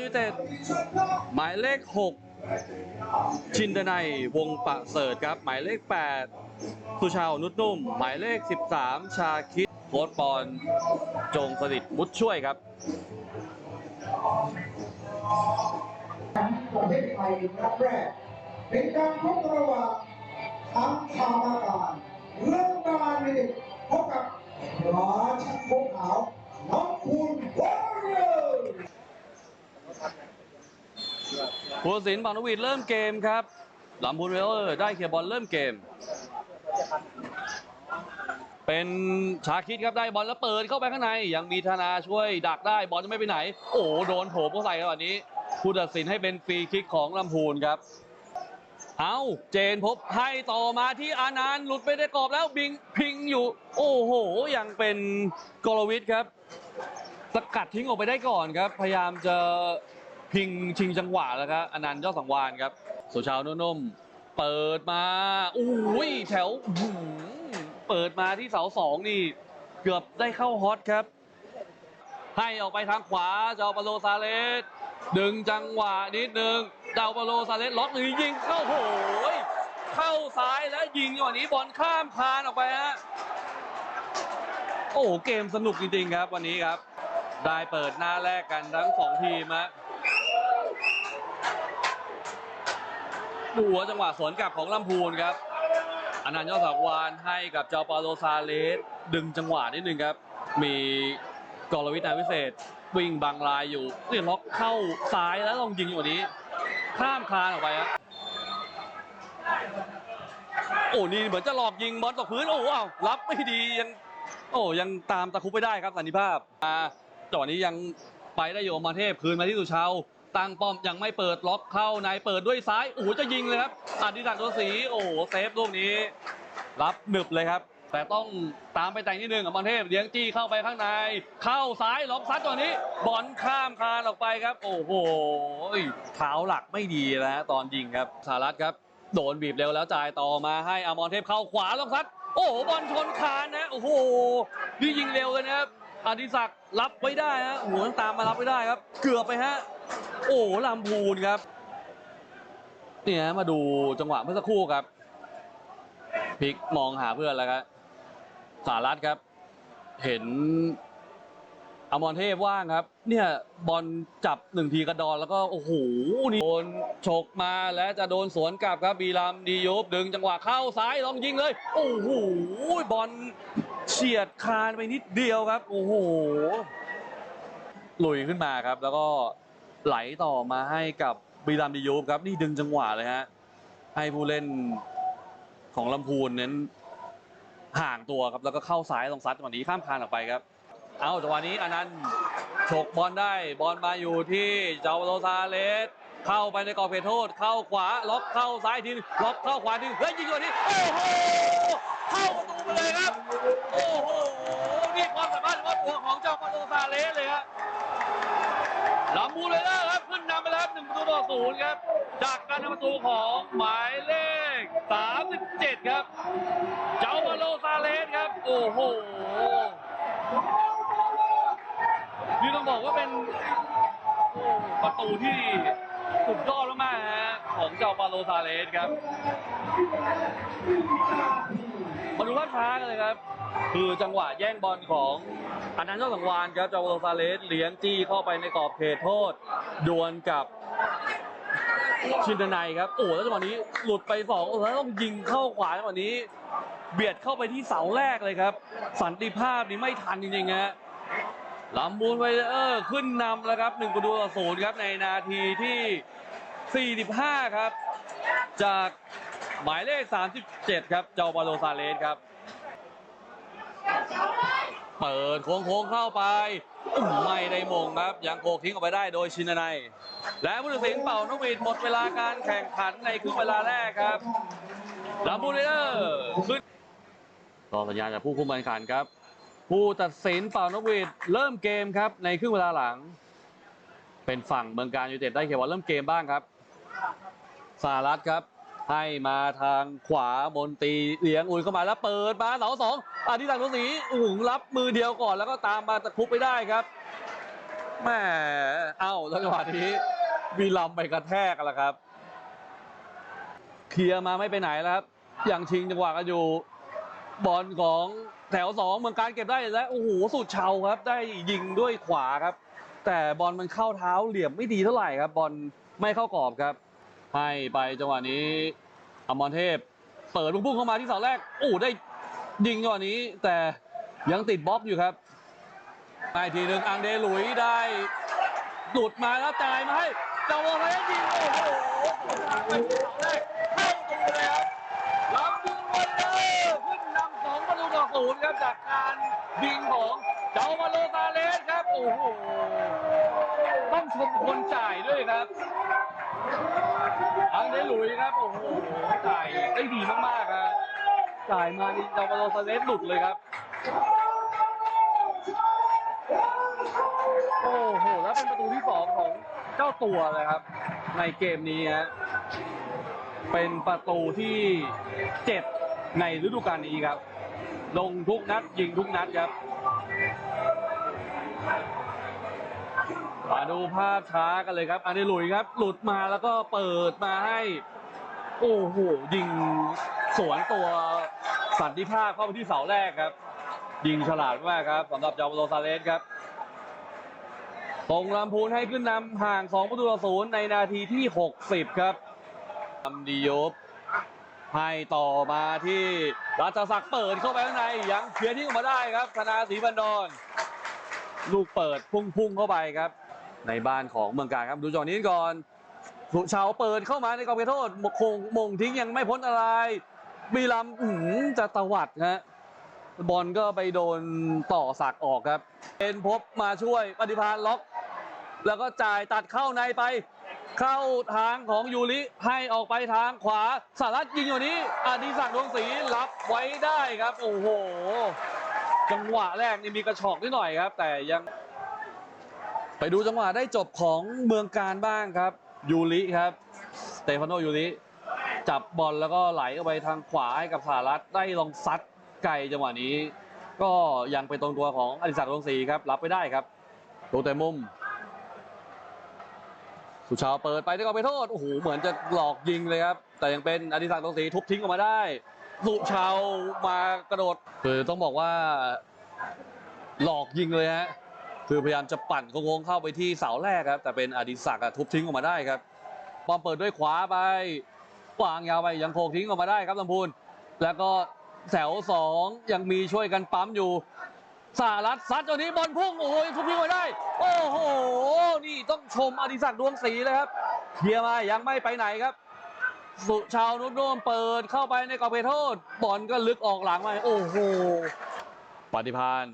ยูเต็ดหมายเลข 6 ชินเดนัยวงประเสริฐครับ หมายเลข 8 สุชาวนุชนุ่ม หมายเลข 13 ชาคิดโค้ดปอนจงสนิทมุดช่วยครับประเทศไทยนัดแรก เป็นการพบกันระหว่างทั้งชาวนาการเรื่องการมินิพบกับราชันพวกขาวน้องคุณวอร์เรียร์ ผู้ตัดสินบางนวีดเริ่มเกมครับลำพูนเวลเลอร์ได้เคลียร์บอลเริ่มเกม เป็นชาคิดครับได้บอลแล้วเปิดเข้าไปข้างในยังมีธนาช่วยดักได้บอลจะไม่ไปไหน โอ้โหโดนโผล่เข้าใส่จังหวะนี้ผู้ตัดสินให้เป็นฟรีคิกของลำพูนครับ เอาเจนพบให้ต่อมาที่อานันต์หลุดไปได้กรอบแล้วบิงพิงอยู่ โอ้โหยังเป็นกรวิทครับ สกัดทิ้งออกไปได้ก่อนครับ พยายามจะพิงชิงจังหวะแล้วครับอนันต์ยอดสังวานครับสุชาวนุ่มๆเปิดมาอุ้ยแถวเปิดมาที่เสาสองนี่ เกือบได้เข้าฮอตครับ ให้ออกไปทางขวาเจ้าปาโลซาเลสดึงจังหวะนิดนึงเจ้าปาโลซาเลสล็อกหรือยิงเข้าโหยเข้าซ้ายแล้วยิงจังหวะนี้บอลข้ามคานออกไปฮะโอ้โหเกมสนุกจริงๆครับวันนี้ครับ ได้เปิดหน้าแรกกันทั้งสองทีมฮะดูหัวจังหวะสวนกลับของลำพูนครับอนันต์ยอดสักวานให้กับเจ้าปาโลซาเลสดึงจังหวะนิดนึงครับ มีกรวิทย์นาวิเศษ วิ่งบังลายอยู่เรียล็อกเข้าซ้ายแล้วลองยิงอยู่วันนี้ ข้ามคานออกไปฮะโอ้นี่เหมือนจะหลอกยิงบอลตกพื้น โอ้อ้ารับไม่ดียัง โอ้ยังตามตะคุบไม่ได้ครับสันนิภาพอ่า จังหวะนี้ยังไปได้อยู่อมาเทพคืนมาที่สุชาวตั้งป้อมยังไม่เปิดล็อกเข้าในเปิดด้วยซ้ายโอ้โหจะยิงเลยครับอดิศักดิ์ตัวสีโอ้โหเซฟลูกนี้ รับหนึบเลยครับ แต่ต้องตามไปแต่งนิดนึงกับอมาเทพเลี้ยงจี้เข้าไปข้างใน เข้าซ้ายล็อกซัดตัวนี้ บอลข้ามคานออกไปครับ โอ้โหเท้าหลักไม่ดีแล้วฮะตอนยิงครับสารัตครับโดนบีบเร็วแล้วจ่ายต่อมาให้อมรเทพเข้าขวาล็อกซัดโอ้โหบอลชนคานนะโอ้โหนี่ยิงเร็วเลยนะครับ อดิศักดิ์รับไว้ได้ฮะหัวตามมารับไว้ได้ครับ เกือบไปฮะ โอ้ลำพูนครับ เนี่ยมาดูจังหวะเมื่อสักครู่ครับพลิกมองหาเพื่อนแล้วครับสารัตครับ เห็น อมรเทพว่างครับ เนี่ยบอลจับหนึ่งทีกระดอนแล้วก็โอ้โหนี่โดนฉกมาแล้วจะโดนสวนกลับครับบีรามดียุบดึงจังหวะเข้าซ้ายลองยิงเลย โอ้โหบอลเฉียดคานไปนิดเดียวครับ โอ้โหลุยขึ้นมาครับ แล้วก็ไหลต่อมาให้กับบีรามดียุบครับ นี่ดึงจังหวะเลยฮะให้ผู้เล่นของลำพูนเน้นห่างตัวครับแล้วก็เข้าซ้ายตรงซัดจังหวะนี้ข้ามคานออกไปครับ เอาจังหวะนี้อนันต์ฉกบอลได้บอลมาอยู่ที่เจ้าโรซาเลสเข้าไปในกรอบเขตโทษ เข้าขวา ล็อกเข้าซ้ายทีล็อกเข้าขวาทีนึงเฮ้ยยิงจัวนี้โอ้โหเข้าประตูไปเลยครับ โอ้โหนี่ความสามารถเฉพาะตัวของเจ้าโรซาเลสเลยครับลำบูเลยนะครับขึ้นนำไปแล้วหนึ่งประตูต่อศูนย์ครับ จากการทำประตูของหมายเลข 37 ครับ เจ้ามาโลซาเลสครับ โอ้โห นี่ต้องบอกว่าเป็นโอ้ประตูที่สุดยอดมากๆฮะของเจ้าปาโลซาเลสครับมาดูลาช้ากันเลยครับ คือจังหวะแย่งบอลของอันนั้นเจ้าสังวานครับเจ้าปาโลซาเลสเลี้ยงจี้เข้าไปในกรอบเขตโทษ ดวลกับชินดนัยครับ โอ้แล้วจังหวะนี้หลุดไปสองแล้วต้องยิงเข้าขวาจังหวะนี้ เบียดเข้าไปที่เสาแรกเลยครับ สันติภาพนี่ไม่ทันจริงๆฮะ ลำบูนไวเออร์ขึ้นนำแล้วครับหนึ่งประตูต่อศูนย์ครับในนาทีที่ 45 ครับ จากหมายเลข 37 ครับ เจ้าปาโลซาเลสครับ เปิดโค้งๆเข้าไป ไม่ได้มงครับ ยังโขกทิ้งออกไปได้โดยชินนัยและผู้ตัดสินเป่านกหวีดหมดเวลาการแข่งขันในครึ่งเวลาแรกครับลำบูนไวเดอร์ขึ้นรอสัญญาณจากผู้คุมการแข่งขันครับ ผู้ตัดสินเป่านกหวีดเริ่มเกมครับ ในครึ่งเวลาหลัง เป็นฝั่งเมืองการยูเต็ดได้เขียนว่าเริ่มเกมบ้างครับสารัตครับ ให้มาทางขวาบนตีเลี้ยงอุ่นเข้ามาแล้วเปิดมาเสาสองอดิศักดิ์ตัวสีอุ้งรับมือเดียวก่อนแล้วก็ตามมาตะคุบไปได้ครับแม่เอ้าแล้วจังหวะนี้วีลัมไปกระแทกกันแล้วครับเคลียร์มาไม่ไปไหนแล้วครับอย่างชิงจังหวะกันอยู่บอลของ แถวสองเมืองการเก็บได้แล้วโอ้โหสุดเชาครับ ได้ยิงด้วยขวาครับ แต่บอลมันเข้าเท้าเหลี่ยมไม่ดีเท่าไหร่ครับบอลไม่เข้ากรอบครับ ให้ไปจังหวะนี้อมรเทพ เปิดพุ่งๆเข้ามาที่เสาแรกโอ้ได้ยิงจังหวะนี้ แต่ยังติดบล็อกอยู่ครับได้ทีหนึ่งอังเดหลุยได้หลุดมาแล้วจ่ายมาให้เจ้าโมเสยิงโอ้โห ครับจากการยิงของเจ้ามาโลตาเลสครับ โอ้โห ต้องชมคนจ่ายด้วยครับอังเดหลุยครับ โอ้โห จ่ายได้ดีมากๆครับจ่ายมานี่เจ้ามาโลซาเลสหลุดเลยครับ โอ้โห แล้วเป็นประตูที่สองของเจ้าตัวเลยครับ ในเกมนี้ฮะ เป็นประตูที่เจ็ดในฤดูกาลนี้ครับ ลงทุกนัดยิงทุกนัดครับมาดูภาพช้ากันเลยครับอันนี้หลุยครับ หลุดมาแล้วก็เปิดมาให้ โอ้โหยิงสวนตัวสันติภาพเข้าไปที่เสาแรกครับ ยิงฉลาดมากครับสำหรับจอมโรซาเลสครับตรงลำพูนให้ขึ้นนำห่าง 2 ประตูต่อศูนย์ในนาทีที่ 60 ครับทำดียบ ให้ต่อมาที่ราชศักดิ์เปิดเข้าไปข้างในยังเคลียร์ทิ้งออกมาได้ครับธนาศรีบันดอนลูกเปิดพุ่งๆเข้าไปครับ ในบ้านของเมืองการครับดูจอนี้ก่อนสุชาวเปิดเข้ามาในกรอบเขตโทษคงมงทิ้งยังไม่พ้นอะไรบีลำหือจะตวัดฮะบอลก็ไปโดนต่อสักออกครับ เป็นพบมาช่วยปฏิพานล็อก แล้วก็จ่ายตัดเข้าในไป เข้าทางของยูริให้ออกไปทางขวาสารัตยิงอยู่นี้อดิศักดิ์ดวงศรีรับไว้ได้ครับ โอ้โห จังหวะแรกนี่มีกระชอกนิดหน่อยครับ แต่ยังไปดูจังหวะได้จบของเมืองการบ้างครับ ยูริครับสเตฟานโนยูริจับบอลแล้วก็ไหลเข้าไปทางขวาให้กับสหรัฐได้ลองซัดไกลจังหวะนี้ ก็ยังไปตรงตัวของอดิศักดิ์ดวงศรีครับรับไปได้ครับดูแต่มุม สุชาวเปิดไปได้ก็ไปโทษโอ้โหเหมือนจะหลอกยิงเลยครับ แต่ยังเป็นอดิศักดิ์ดวงศรีทุบทิ้งออกมาได้สุชาวมากระโดดคือต้องบอกว่าหลอกยิงเลยฮะคือพยายามจะปั่นโค้งเข้าไปที่เสาแรกครับ แต่เป็นอดิศักดิ์ทุบทิ้งออกมาได้ครับปอมเปิดด้วยขวาไปวางยาวไปยังโคกทิ้งออกมาได้ครับลำพูนแล้วก็แถวสองยังมีช่วยกันปั๊มอยู่สารัตซัดตัวนี้บอลพุ่งโอ้ยทุบทิ้งไว้ได้ โอ้โห ต้องชมอดิศักดิ์ดวงศรีเลยครับเคลียร์มายังไม่ไปไหนครับ สุชาวนุชโนเปิดเข้าไปในกรอบเขตโทษบอลก็ลึกออกหลังมาโอ้โหปฏิพาน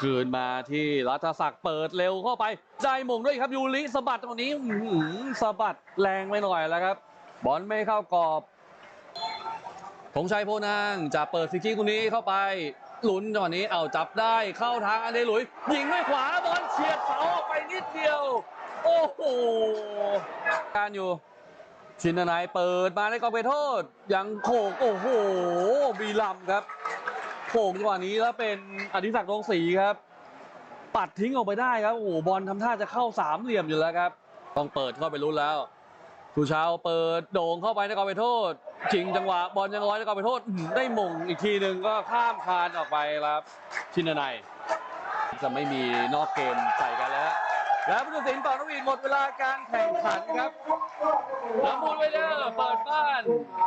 คืนมาที่รัฐศักดิ์เปิดเร็วเข้าไปได้มงด้วยครับยูริสะบัดตรงนี้หือสะบัดแรงไปหน่อยแล้วครับ บอลไม่เข้ากรอบธงชัยโพนางจะเปิดฟรีคิกตรงนี้เข้าไป ลุ้นจังหวะนี้เอาจับได้เข้าทางอันเดลุยยิงด้วยขวาบอลเฉียดเสาออกไปนิดเดียว โอ้โหการอยู่ ชินนายเปิดมาในกรอบเขตโทษ ยังโขกโอ้โหบีลัมครับโขกจังหวะนี้แล้วเป็นอดิศักดิ์ดวงศรีครับ ปัดทิ้งออกไปได้ครับโอ้โหบอลทำท่าจะเข้าสามเหลี่ยมอยู่แล้วครับ ต้องเปิดเข้าไปลุ้นแล้วสุชาวเปิดโด่งเข้าไปในกรอบไปโทษ ชิงจังหวะบอลยังร้อยแล้วก็ไปโทษได้มงอีกทีหนึ่งก็ข้ามคานออกไปครับชินนายจะไม่มีนอกเกมใส่กันแล้ว แล้วผู้ตัดสินต่อนวีดหมดเวลาการแข่งขันครับลำพูนไวเดอร์เปิดบ้าน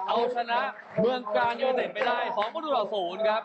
เอาชนะเมืองการยูไนเต็ดไปได้สองประตูต่อศูนย์ครับ